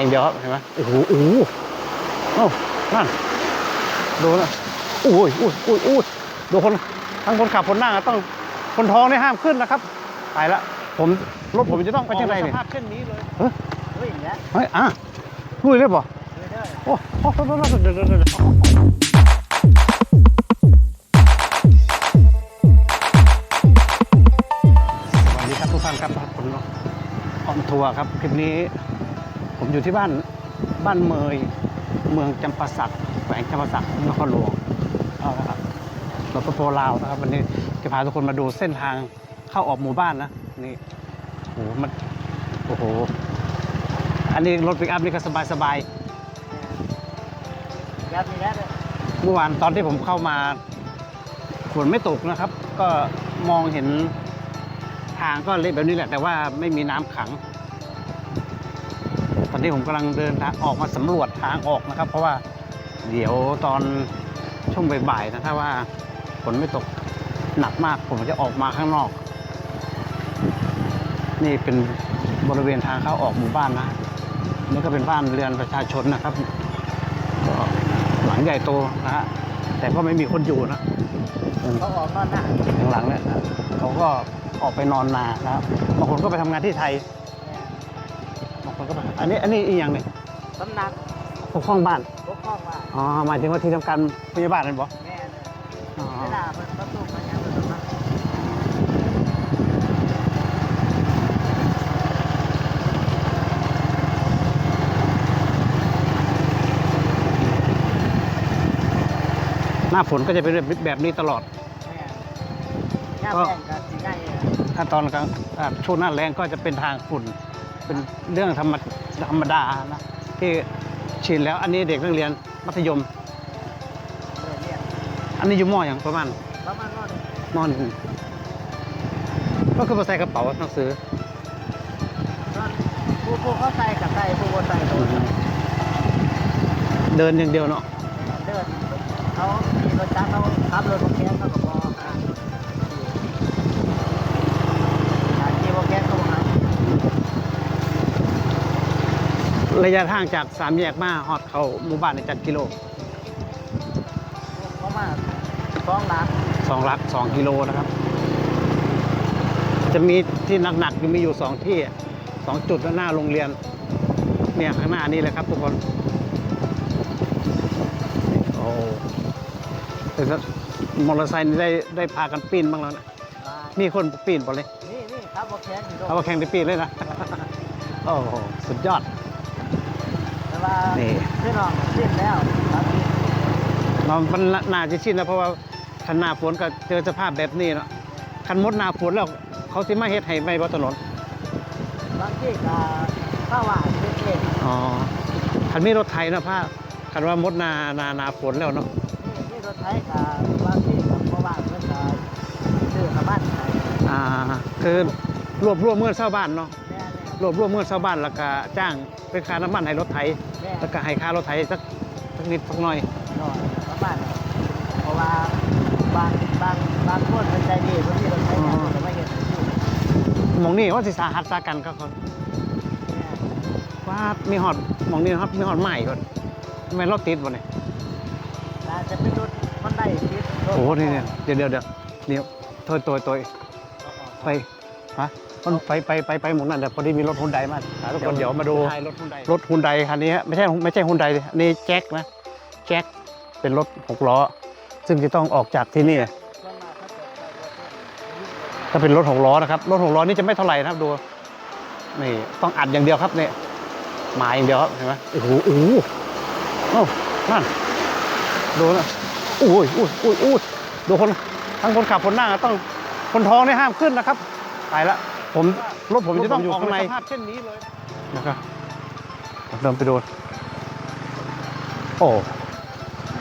อย่างเดียวครับเห็นไหมโอ้โหโอ้โหโอ้นั่นดูนะอุ้ยอุ้ยอุ้ยอุ้ยดูคนทั้งคนขับคนนั่งอะต้องคนท้องเนี่ยห้ามขึ้นนะครับไปละผมรถผมจะต้องไปที่ไหนเนี่ยสภาพเช่นนี้เลยเฮ้ยเฮ้ยอย่างเงี้ยเฮ้ยอะลุยเลยบ่เลยได้โอ้โอ้โอ้โอ้โอ้เดี๋ยวเดี๋ยวเดี๋ยวสวัสดีครับทุกท่านครับผมออนทัวร์ครับคลิปนี้ผม อยู่ที่บ้านบ้านเมยเมืองจำปาสักแขวงจำปาสักนครหลวงเอาละครับรถโปรลาวนะครับวันนี้จะพาทุกคนมาดูเส้นทางเข้าออกหมู่บ้านนะนี่โอ้โหมันโอ้โหอันนี้รถปิกอัพนี่ก็สบายสบายยับมีแล้วเลยๆเมื่อวานตอนที่ผมเข้ามาฝนไม่ตกนะครับ ก็มองเห็นทางก็เละแบบนี้แหละ แต่ว่าไม่มีน้ำขังต อนนี้ผมกำลังเดินทางออกมาสำรวจทางออกนะครับ เพราะว่าเดี๋ยวตอนช่วงบ่ายๆนะถ้าว่าฝนไม่ตกหนักมากผมจะออกมาข้างนอก นี่เป็นบริเวณทางเข้าออกหมู่บ้านนะนี่ก็เป็นบ้านเรือนประชาชนนะครับก็หลังใหญ่โตนะฮะแต่ก็ไม่มีคนอยู่นะอืมเขาออกนอนหน้าข้างหลังเนี่ยเขาก็ออกไปนอนนานะครับบางคนก็ไปทำงานที่ไทย บางคนก็ไปอันนี้อันนี้อีกอย่างหนึ่งสำนักปกครองบ้านปกครองว่าอ๋อหมายถึงว่าที่ทำการพยาบาลนั่นบ่แม่เนี่ยอ๋อเวลาเปิดประตูมันยังเปิดมาหน้าฝนก็จะเป็นแบบนี้ตลอด แม่ย่าแป้งกับสีได้เลยถ้าตอนกลางอ่าช่วงหน้าแรงก็จะเป็นทางฝุ่น เป็นเรื่องธรรมธรรมดานะที่ชินแล้วอันนี้เด็กนักเรียนมัธยมเลยเรียกอันนี้อยู่มออย่างประมาณประมาณนอนมอหนึ่งก็คือมาใส่กระเป๋าหนังสือนอนผู้ผู้เขาใส่กับใส่ผู้บ่ใส่กับบ่ใส่เดินอย่างเดียวเนาะเดินเขาขี่รถจักรเขาขับรถพวกแกงเขาก็พอ ระยะทางจากสามแยกมาฮอดเขาหมู่บ้านในจัดกิโลเขามาสองล้านสองลักสองกิโลนะครับ จะมีที่หนักๆอยู่มีอยู่สองที่สองจุดหน้าโรงเรียน เนี่ยข้างหน้านี้เลยครับทุกคนโอ้แต่ถ้ามอเตอร์ไซค์นี่ได้ได้พากันปีนบ้างแล้วนะมามีคนปีนบ่เลยนี่นี่ครับพวกแกงอยู่ตรงเอามาแข่งได้ปีนเลยนะ โอ้โหสุดยอดแต่ว่า นี่พี่น้องสิ้นแล้วครับมันมันน่าจะชินแล้วเพราะว่าคันหน้าฝนก็เจอสภาพแบบนี้เนาะคันมดหน้าฝนแล้ว เขาสิมาเฮ็ดให้ไม่บนถนนบางที่ก็ข้าวหวานเล็กอ๋อคันมีรถไถเนาะผ้าคันว่ามดหนาหนาหนาฝนแล้วเนาะๆนี่ที่รถไถกับบางที่กับพ่อบ้านเพื่อนก็ซื้อกับบ้านไทยอ่าคือรวบรวมเงินชาวบ้านเนาะแม่เนี่ยรวบรวมเงินชาวบ้านแล้วก็จ้างเป็นค่าน้ำมันให้รถไถ แม่แล้วก็ให้ค่ารถไถสักสักนิดสักหน่อยหน่อยกับบ้านเพราะว่าบางบางบางคนเป็นใจดีบางที่รถไถเนี่ยเขาจะไม่เห็นอยู่หมองนี่ว่าสิสาหัสสากันก็คนเนี่ยว่ามีหอดหมองนี่ครับมีหอดใหม่ก่อนทำไมรถติดวะเนี่ยน่าจะเป็นรถมันได้ติดรถโอ้โหนี่เนี่ยเดี๋ยวเดี๋ยวเดี๋ยวเดี๋ยวตัวตัวตัวไปฮะ มันไปไปไปไปหมองนั่นเดี๋ยวพอดีมีรถฮุนไดมาทุกคนเดี๋ยวมาดูรถฮุนไดรถฮุนไดคันนี้ฮะไม่ใช่ไม่ใช่ฮุนไดอันนี้แจ็คนะแจ็คเป็นรถหกล้อ ซึ่งจะต้องออกจากที่นี่ถ้าเป็นรถหกล้อนะครับรถหกล้อนี่จะไม่เท่าไหร่นะครับดูนี่ต้องอัดอย่างเดียวครับเนี่ยหมายอย่างเดียวครับเห็นไหมโอ้โหโอ้โหโอ้นั่นดูนะโอ้ยโอ้ยโอ้ยโอ้ยดูคนทั้งคนขับคนนั่งอะต้องคนท้องเนี่ยห้ามขึ้นนะครับไปละ ผมรถผมจะต้องอยู่ข้างในสภาพเช่นนี้เลยนะครับเดินไปดู โอ้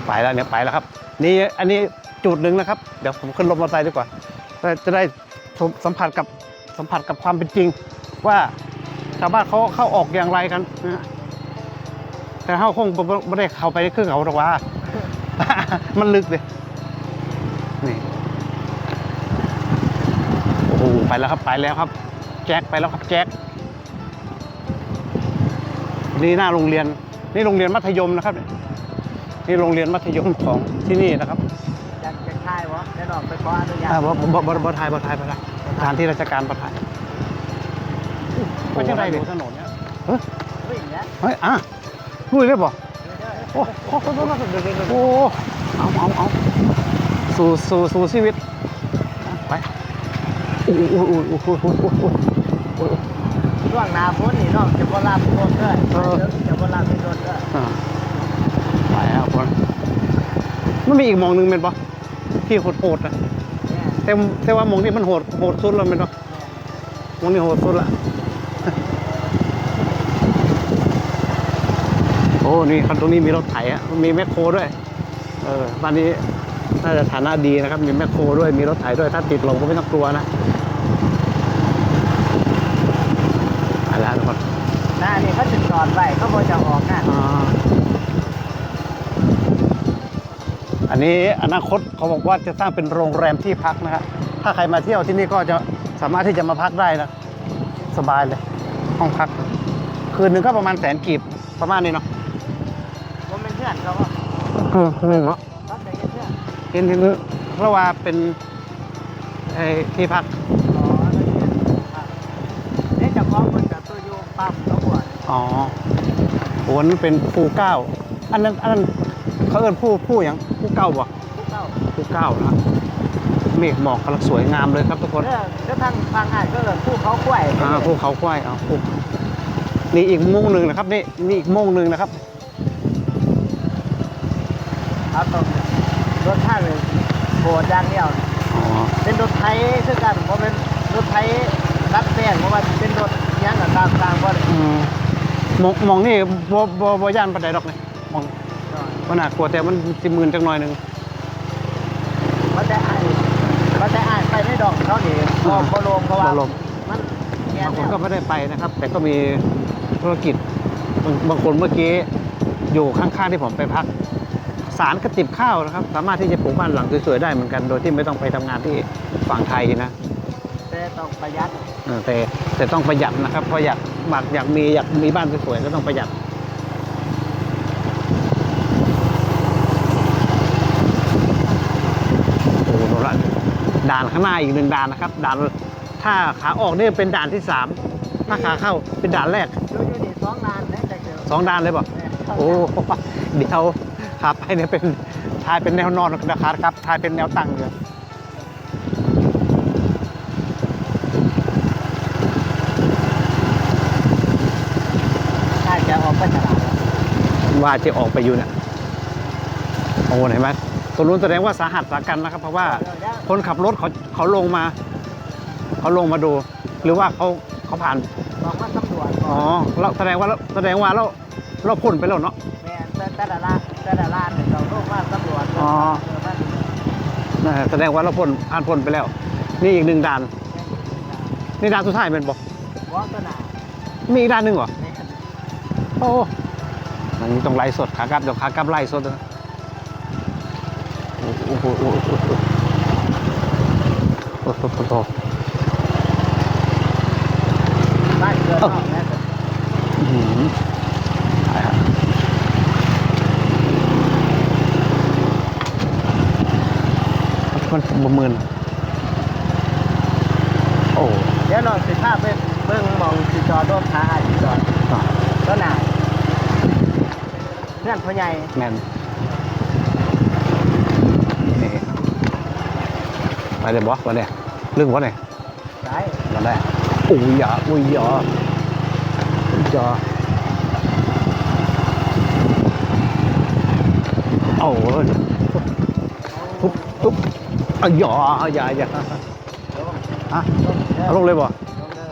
ไปแล้วเนี่ยไปแล้วครับ นี่อันนี้จุดหนึ่งนะครับ เดี๋ยวผมขึ้นรถมอเตอร์ไซค์ดีกว่า จะจะได้ชมสัมผัสกับสัมผัสกับความเป็นจริง ว่าชาวบ้านเขาเข้าออกอย่างไรกันนะฮะแต่เขาคงบ่ไม่ได้เข้าไปคือเขาหรอกว่า มันลึกเลย แล้วครับไปแล้วครับ แจ็คไปแล้วครับแจ็คโนี่หน้าโรงเรียน นี่โรงเรียนมัธยมนะครับเนี่ยนี่โรงเรียนมัธยมของที่นี่นะครับจะจะค่ายวะจะลองไปขออนุญาตอ่าบ่บ่บ่บ่ทายบ่ทายบ่ทายสถานที่ราชการบ่ทายเป็นยังไงเนี่ยถนนเนี่ยเฮ้ยเฮ้ยเนี่ยเฮ้ยอะลุยเลยบ่เด้อโอ้โอ้โอ้โอ้เอาเอาเอาสู่สู่สู่ชีวิตไป โอ้โหโอ้โหโอ้โห ช่วงหนาฝนนี่เนาะจะบ่ลาบพวกเด้อเออ จะบ่ลาบโดนเด้ออ่าไแล้วคนมันมีอีกมองหนึ่งเป็นปะที่โหดๆนะแม่แต่แต่ว่ามองนี้มันโหดโหดสุดแล้วเป็นปะมองนี้โหดสุดละ โอ้นี่คันตรงนี้มีรถไถอะมีแมคโครด้วย เออบ้นนี้น่าจะฐานะดีนะครับ มีแมคโครด้วยมีรถไถด้วยถ้าติดลมก็ไม่ต้องกลัวนะ อะไรทุกคนหน้านี่เขาจะจอดไว้เขาบ่จะออกนะอ่าอันนี้อนาคตเขาบอกว่าจะสร้างเป็นโรงแรมที่พักนะครับถ้าใครมาเที่ยวที่นี่ก็จะสามารถที่จะมาพักได้นะสบายเลย ห้องพัก คืนหนึ่งก็ประมาณแสนกีบประมาณนี้เนาะบ่แม่นเพื่อนเขาว่าอืมหนึ่งเนาะเขาใจเย็นเพื่อนเห็นเห็นเพราะว่าเป็นไอ้ที่พัก ตัวอยู่ปั๊มตำรวจอ๋อโหนั่นเป็นภูเก้า อันนั้นอันนั้นเขาเอิ้นผู้ผู้ย่างผู้เก้าบ่ผู้เก่าภูเก้านะเมฆหมอกกำลังสวยงามเลยครับทุกคนเด้อเด้อทางทางอ่านก็เอิ้นผู้เขากล้วยอ่าภูเขาควายอ่าภูนี่อีกมุมหนึ่งนะครับนี่นี่อีกมุมหนึ่งนะครับ เอาตรงรถท่านเลยโบดอย่างเดียว อ๋อ เป็นรถไทยคือกันเพราะเป็นรถไทย รัดแป้งเพราะว่าเป็นรถอิหยังกับตามทางก็อืมมองมองนี่บ่บ่บ่ย่านปันไดดอกเลยมองมันน่ากลัวแต่มันสิหมื่นจังหน่อยหนึงมันได้อ่านมันได้อ่านไปไม่ดอกเขานี่พอพอลงเพราะว่าบ่ลมมันแง่บางคนเนี่ยก็ไม่ได้ไปนะครับ แต่ก็มีธุรกิจบางบางคนเมื่อกี้อยู่ข้างๆที่ผมไปพัก สารกระติบข้าวนะครับ สามารถที่จะปลูกบ้านหลังสวยๆได้เหมือนกัน โดยที่ไม่ต้องไปทำงานที่ฝั่งไทยนะแต่ต้องประหยัดเออแต่แต่ต้องประหยัดนะครับเพราะอยากบากอยากมีอยากมีบ้านสวยๆก็ต้องประหยัด โอ้โหโน่นละด่านข้างหน้าอีกหนึ่งด่านนะครับ ด่านถ้าขาออกเนี่ยเป็นด่านที่สามถ้าขาเข้าเป็นด่านแรกอยู่อยู่นี่สองนานได้แต่เดียวสองด่านเลยเปล่ะโอ้เดี๋ยวขาไปเนี่ยเป็นทายเป็นแนวนอนนะครับครับทายเป็นแนวตั้งเลย ออกไปตลาดว่าจะออกไปอยู่เนี่ยโอ้เห็นไหมตัวนู้นแสดงว่าสาหัสสากันนะครับ เพราะว่าคนขับรถเขาเขาลงมา เขาลงมาดู หรือว่าเขาเขาผ่านบอกว่าตำรวจอ๋อเราแสดงว่าเราแสดงว่าเราเราพ้นไปแล้วเนาะแม่แต่แต่ละร้านแต่ละร้านเนี่ยเราลูกว่าตำรวจอ๋อเออมันนะแสดงว่าเราพ้นผ่านพ้นไปแล้ว นี่อีกหนึ่งด่านนี่ด่านสุดท้ายเป็นบอกวอลตัวหนามีอีกด่านหนึ่งเหรอแม่ โอ้มันต้องไล่สดขากลับเดี๋ยวขากลับไล่สดนะโอ้โหโอ้โหโอ้โหโอ้โหโอ้โหโอ้โหบ้านเกิดนอกนะอื้อหือไปครับมันบ่หมื่นโอ้เดี๋ยวหน่อยสิภาพไปเบิ่งมองสิจอดรถขาอาสิจอดอะตัวหนาเพื่อนพ่อใหญ่แมนนี่ไปเลยบอสวันเนี่ยลึกวะเนี่ยสายมาได้อุ้ยหยาอุ้ยหยาอุ้ยหยาโอ้ยปุ๊บปุ๊บอะหยาหยาหยาอะเอาลงเลยบ่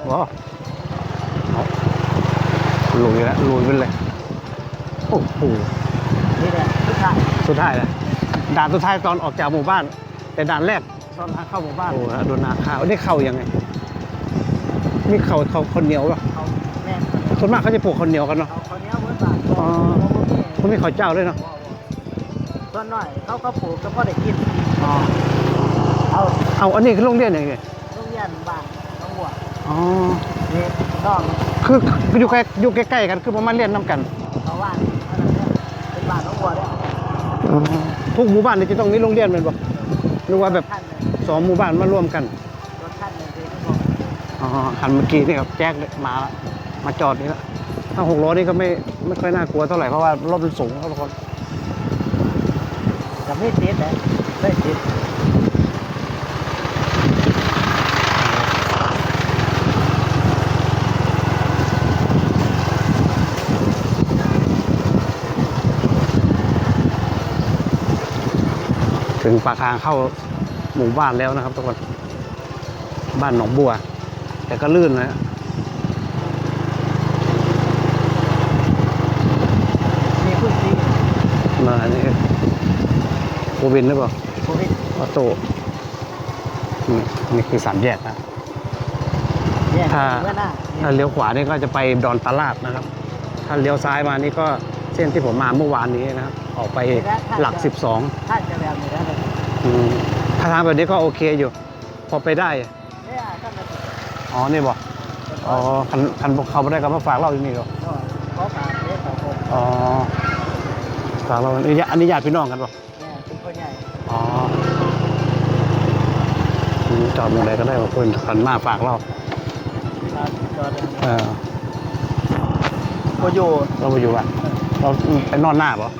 บ่เอาลุยแล้วลุยไปเลยโอ้โหนี่แหละทุกท่านสุดท้ายเลยด่านสุดท้ายตอนออกจากหมู่บ้าน แต่ด่านแรกตอนทางเข้าหมู่บ้านโอ้โหโดนนาข้าวนี่เข้ายังไงนี่เข้าเขาคนเหนียวป่ะเขาแม่ส่วนมากเขาจะปลูกคนเหนียวกันเนาะ เขาเขาเนี้ยเมื่อบาทอ๋อ เขาไม่ข้าวเจ้าด้วยเนาะต้นหน่อยเขาก็ปลูกก็พอได้กินอ๋อเอาเอาอันนี้คือโรงเรียนยังไงโรงเรียนบ้านน้องบัวอ๋อ นี่น้องคือคืออยู่ใกล้อยู่ใกล้ๆกันคือประมาณเรียนน้ำกันเขาว่านอันนั้นเนี่ยเป็นบ้านน้องบัวเนี่ย ทุกหมู่บ้านนี่จะต้องมีโรงเรียนเป็นบ่หรือว่าแบบท่านเลยสองหมู่บ้านมาร่วมกัน รถท่านเลยคือเขาบอกอ๋อคันเมื่อกี้นี่ครับแจ๊กมาแล้วมาจอดนี่แล้วถ้าหกล้อนี่ก็ไม่ไม่ค่อยน่ากลัวเท่าไหร่เพราะว่ารถมันสูงครับทุกคน จะไม่ติดเลยไม่ติด ถึงปากทางเข้าหมู่บ้านแล้วนะครับทุกคนบ้านหนองบัว แต่ก็ลื่นนะมีพื้นที่มาอันนี้โควินหรือเปล่าโควิดออโต้นี่นี่คือสามแยกนะเนี่ยถ้าเมื่อหน้าถ้าเลี้ยวขวานี่ก็จะไปดอนตลาดนะครับ ถ้าเลี้ยวซ้ายมานี่ก็ เส้นที่ผมมาเมื่อวานนี้นะครับ ออกไปหลัก 12ท่านจะแบบนี้นะเนี่ยอืมถ้าทางแบบนี้ก็โอเคอยู่ พอไปได้ท่านจะอ๋อ นี่บอกอ๋อคันคันเขาไม่ได้ก็มาฝากเราอยู่นี่เหรอก็ขอฝากเด็กสองคนอ๋อ ฝากเราอันนี้ญาอันนี้ญาติพี่น้องกันปะเนี่ยเป็นคนใหญ่อ๋ออืมจอดตรงไหนก็ได้ว่าเพื่อนคันมาฝากเราครับจอดเลยเออโคอยู่เราไปอยู่อะ เราไปนอนหน้าปะ